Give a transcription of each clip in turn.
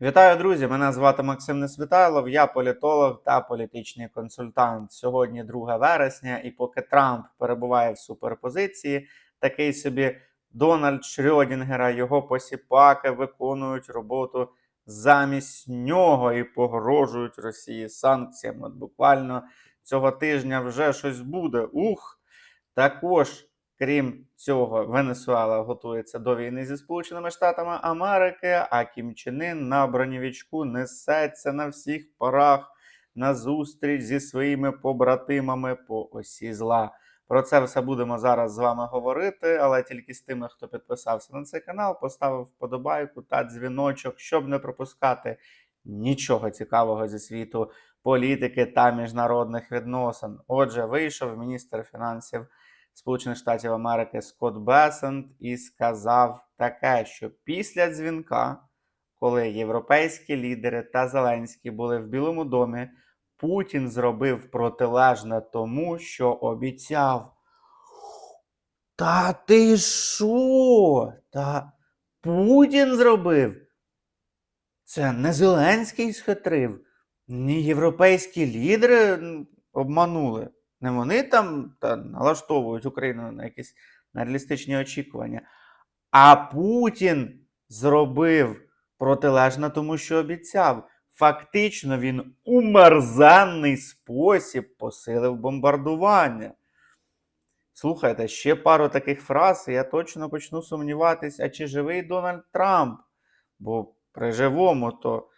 Вітаю, друзі! Мене звати Максим Несвітайлов, я політолог та політичний консультант. Сьогодні 2 вересня, і поки Трамп перебуває в суперпозиції, такий собі Дональд Шрьодінгера, його посіпаки виконують роботу замість нього і погрожують Росії санкціями. От буквально цього тижня вже щось буде. Ух! Також Крім цього, Венесуела готується до війни зі Сполученими Штатами Америки, а Кім Чен Ін на бронєвічку несеться на всіх парах на зустріч зі своїми побратимами по осі зла. Про це все будемо зараз з вами говорити, але тільки з тими, хто підписався на цей канал, поставив вподобайку та дзвіночок, щоб не пропускати нічого цікавого зі світу політики та міжнародних відносин. Отже, вийшов міністр фінансів. Сполучених Штатів Америки Скотт Бесент і сказав таке, що після дзвінка, коли європейські лідери та Зеленський були в Білому домі, Путін зробив протилежне тому, що обіцяв. Та ти що? Та Путін зробив? Це не Зеленський схитрив, ні європейські лідери обманули. Не вони там та, налаштовують Україну на якісь нереалістичні очікування. А Путін зробив протилежно тому, що обіцяв. Фактично, він у мерзенний спосіб посилив бомбардування. Слухайте, ще пару таких фраз, і я точно почну сумніватись, а чи живий Дональд Трамп? Бо при живому то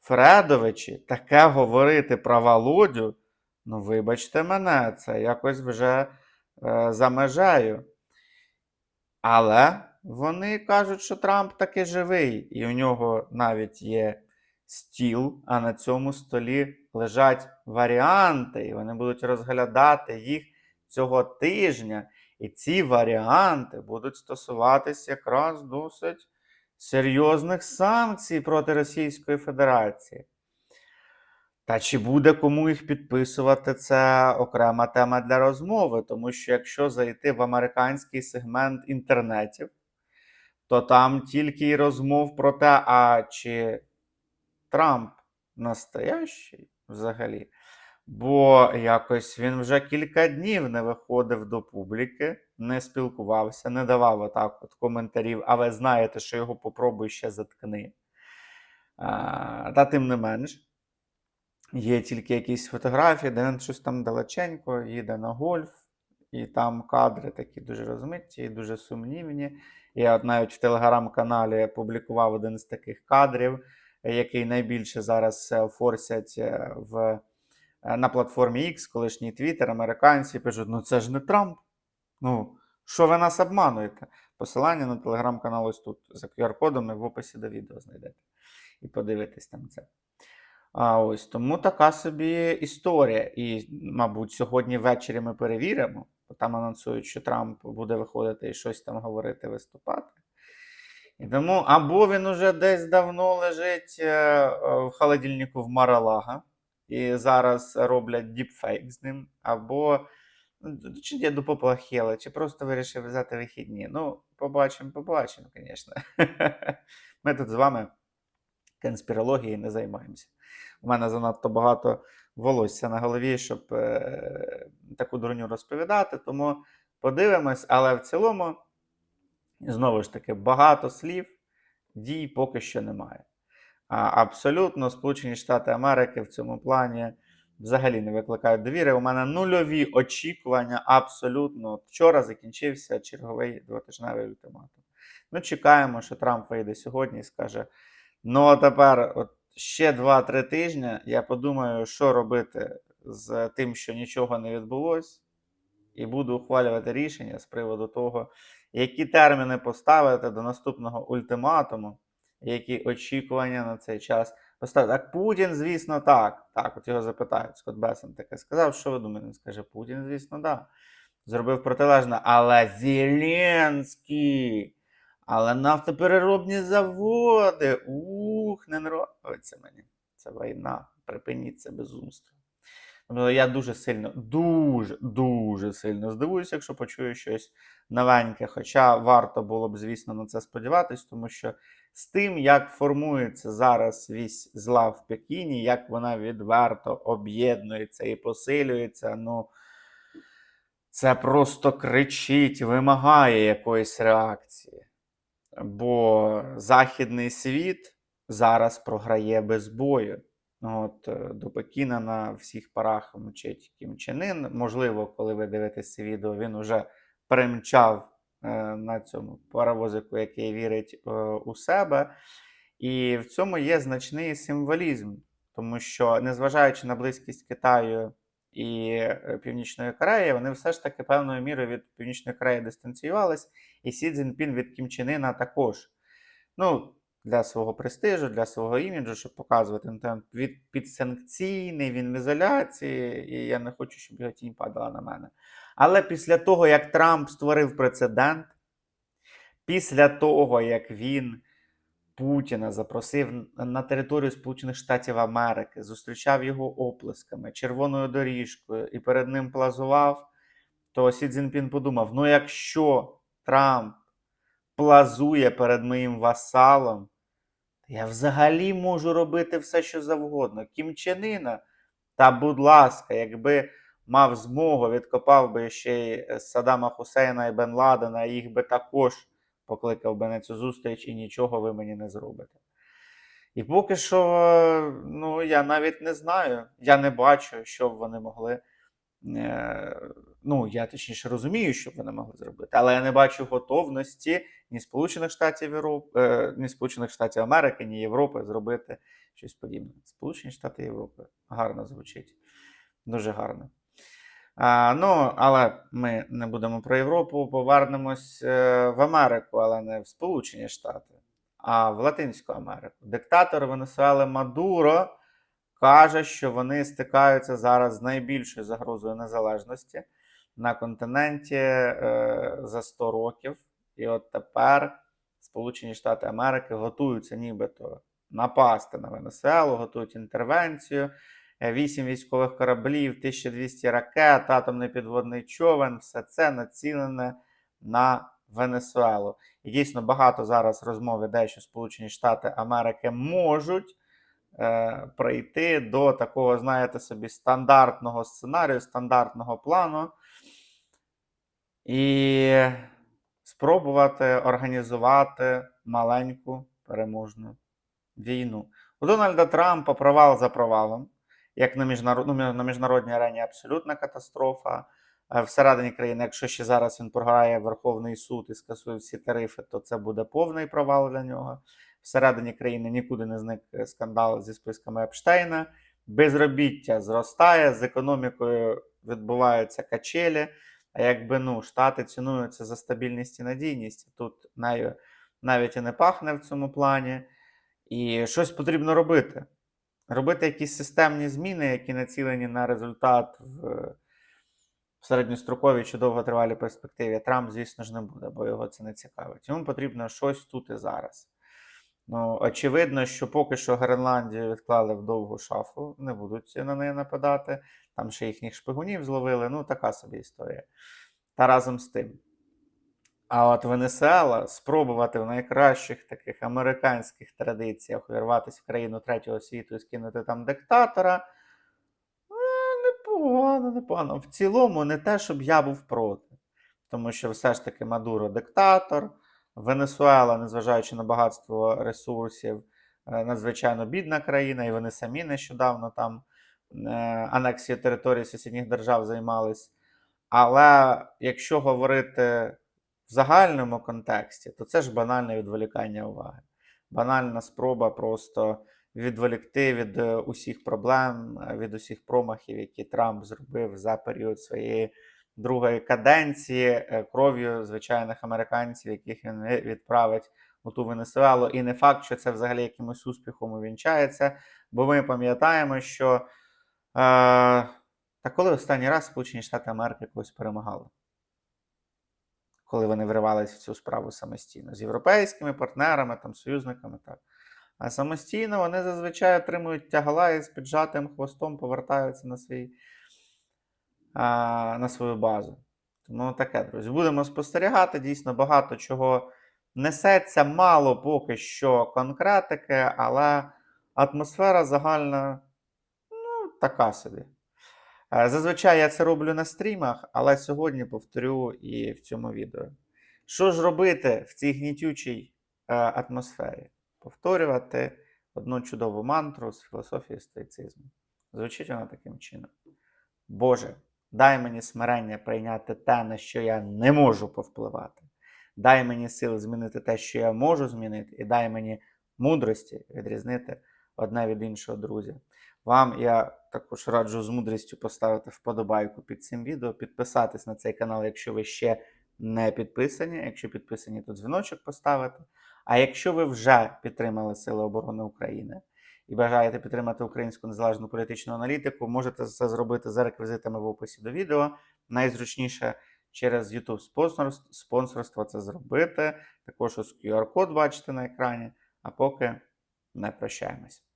Фредовичі таке говорити про Володю. Ну, вибачте мене, це якось вже е, за межею. Але вони кажуть, що Трамп таки живий, і у нього навіть є стіл, а на цьому столі лежать варіанти, і вони будуть розглядати їх цього тижня. І ці варіанти будуть стосуватись якраз досить серйозних санкцій проти Російської Федерації. Та чи буде кому їх підписувати, це окрема тема для розмови, тому що якщо зайти в американський сегмент інтернетів, то там тільки й розмов про те, а чи Трамп настоящий взагалі. Бо якось він вже кілька днів не виходив до публіки, не спілкувався, не давав отак от коментарів, а ви знаєте, що його попробуй ще заткни. А, Та тим не менш. Є тільки якісь фотографії, де він щось там далеченько, їде на гольф, і там кадри такі дуже розмиті і дуже сумнівні. Я навіть в телеграм-каналі публікував один з таких кадрів, який найбільше зараз е, форсять е, в, е, на платформі X, колишній Twitter, американці пишуть: ну це ж не Трамп. Ну, що ви нас обмануєте? Посилання на телеграм-канал ось тут за QR-кодом і в описі до відео знайдете. І подивитесь там це. А ось тому така собі історія. І, мабуть, сьогодні ввечері ми перевіримо, бо там анонсують, що Трамп буде виходити і щось там говорити, виступати. І тому або він уже десь давно лежить е, в холодильнику в Маралага, і зараз роблять діпфейк з ним, або ну, чи діду поплахіли, чи просто вирішив взяти вихідні. Ну, побачимо, побачимо, звісно. Ми тут з вами конспірологією не займаємося. У мене занадто багато волосся на голові, щоб е, таку дурню розповідати. Тому подивимось, але в цілому, знову ж таки, багато слів, дій поки що немає. А абсолютно Сполучені Штати Америки в цьому плані взагалі не викликають довіри. У мене нульові очікування абсолютно. Вчора закінчився черговий двотижневий ультиматум. Ну, чекаємо, що Трамп вийде сьогодні і скаже: ну, а тепер, от ще 2-3 тижні, я подумаю, що робити з тим, що нічого не відбулось, і буду ухвалювати рішення з приводу того, які терміни поставити до наступного ультиматуму, які очікування на цей час поставити. Так, Путін, звісно, так. Так, от його запитають. Скотт Бесен таке сказав, що ви думаєте? Він скаже, Путін, звісно, так. Зробив протилежне, але Зеленський. Але нафтопереробні заводи. Ух, не нравиться мені. Це війна. Припиніть це безумство. Ну, я дуже сильно, дуже, дуже сильно здивуюся, якщо почую щось новеньке. Хоча варто було б, звісно, на це сподіватись, тому що з тим, як формується зараз вісь зла в Пекіні, як вона відверто об'єднується і посилюється, ну це просто кричить, вимагає якоїсь реакції. Бо західний світ зараз програє без бою. Ну, От, е, до Пекіна на всіх парах мчить Кім Чен Ін. Можливо, коли ви дивитесь це відео, він уже примчав е, на цьому паровозику, який вірить е, у себе. І в цьому є значний символізм, тому що, незважаючи на близькість Китаю і е, Північної Кореї, вони все ж таки певною мірою від Північної Кореї дистанціювались, і Сі Цзіньпін від Кім Чен Іна також. Ну, для свого престижу, для свого іміджу, щоб показувати ну, там, від підсанкційний, він в ізоляції, і я не хочу, щоб його тінь падала на мене. Але після того, як Трамп створив прецедент, після того, як він Путіна запросив на територію Сполучених Штатів Америки, зустрічав його оплесками, червоною доріжкою і перед ним плазував, то Сі Цзіньпін подумав: ну якщо Трамп плазує перед моїм васалом, я взагалі можу робити все, що завгодно. Кім Чен та будь ласка, якби мав змогу, відкопав би ще й е, Саддама Хусейна і Бен Ладена, їх би також покликав би на цю зустріч і нічого ви мені не зробите. І поки що, ну, я навіть не знаю, я не бачу, що б вони могли. е, Ну, я точніше розумію, що б вони могли зробити, але я не бачу готовності ні Сполучених Штатів Європи, е, ні Сполучених Штатів Америки, ні Європи зробити щось подібне. Сполучені Штати Європи гарно звучить. Дуже гарно. А, ну, але ми не будемо про Європу, повернемось е, в Америку, але не в Сполучені Штати, а в Латинську Америку. Диктатор Венесуели Мадуро каже, що вони стикаються зараз з найбільшою загрозою незалежності на континенті е, за 100 років. І от тепер Сполучені Штати Америки готуються нібито напасти на Венесуелу, готують інтервенцію. Е, 8 військових кораблів, 1200 ракет, атомний підводний човен, все це націлене на Венесуелу. І дійсно багато зараз розмов іде, що Сполучені Штати Америки можуть е, прийти до такого, знаєте собі, стандартного сценарію, стандартного плану і спробувати організувати маленьку переможну війну. У Дональда Трампа провал за провалом. Як на, міжнарод... ну, на міжнародній арені абсолютна катастрофа. Е, Всередині країни, якщо ще зараз він програє Верховний суд і скасує всі тарифи, то це буде повний провал для нього. Всередині країни нікуди не зник е, скандал зі списками Епштейна. Безробіття зростає, з економікою відбуваються качелі. А якби ну, Штати цінуються за стабільність і надійність, тут навіть і не пахне в цьому плані. І щось потрібно робити. Робити якісь системні зміни, які націлені на результат в, середньостроковій чи довготривалій перспективі. Трамп, звісно ж, не буде, бо його це не цікавить. Йому потрібно щось тут і зараз. Ну, очевидно, що поки що Гренландію відклали в довгу шафу, не будуть на неї нападати. Там ще їхніх шпигунів зловили. Ну, така собі історія. Та разом з тим. А от Венесуела спробувати в найкращих таких американських традиціях увірватися в країну третього світу і скинути там диктатора. е, Непогано, непогано. В цілому, не те, щоб я був проти. Тому що все ж таки Мадуро диктатор. Венесуела, незважаючи на багатство ресурсів, е, надзвичайно бідна країна, і вони самі нещодавно там е, анексією території сусідніх держав займались. Але якщо говорити в загальному контексті, то це ж банальне відволікання уваги. Банальна спроба просто відволікти від е, усіх проблем, е, від усіх промахів, які Трамп зробив за період своєї другої каденції, е, кров'ю звичайних американців, яких він відправить у ту Венесуелу. І не факт, що це взагалі якимось успіхом увінчається, бо ми пам'ятаємо, що е, та коли останній раз Сполучені Штати Америки когось перемагали коли вони вривалися в цю справу самостійно з європейськими партнерами, там, союзниками. Так. А самостійно вони зазвичай отримують тягала і з піджатим хвостом повертаються на свій а, на свою базу. Тому таке, друзі. Будемо спостерігати. Дійсно, багато чого несеться, мало поки що конкретики, але атмосфера загальна ну, така собі. Е, Зазвичай я це роблю на стрімах, але сьогодні повторю і в цьому відео. Що ж робити в цій гнітючій е, атмосфері? Повторювати одну чудову мантру з філософії стоїцизму. Звучить вона таким чином: Боже, дай мені смирення прийняти те, на що я не можу повпливати. Дай мені сили змінити те, що я можу змінити, і дай мені мудрості відрізнити одне від іншого, друзі. Вам я також раджу з мудрістю поставити вподобайку під цим відео, підписатись на цей канал, якщо ви ще не підписані. Якщо підписані, то дзвіночок поставити. А якщо ви вже підтримали Сили оборони України і бажаєте підтримати українську незалежну політичну аналітику, можете це зробити за реквізитами в описі до відео. Найзручніше через YouTube спонсорство, це зробити. Також ось QR-код бачите на екрані. А поки не прощаємось.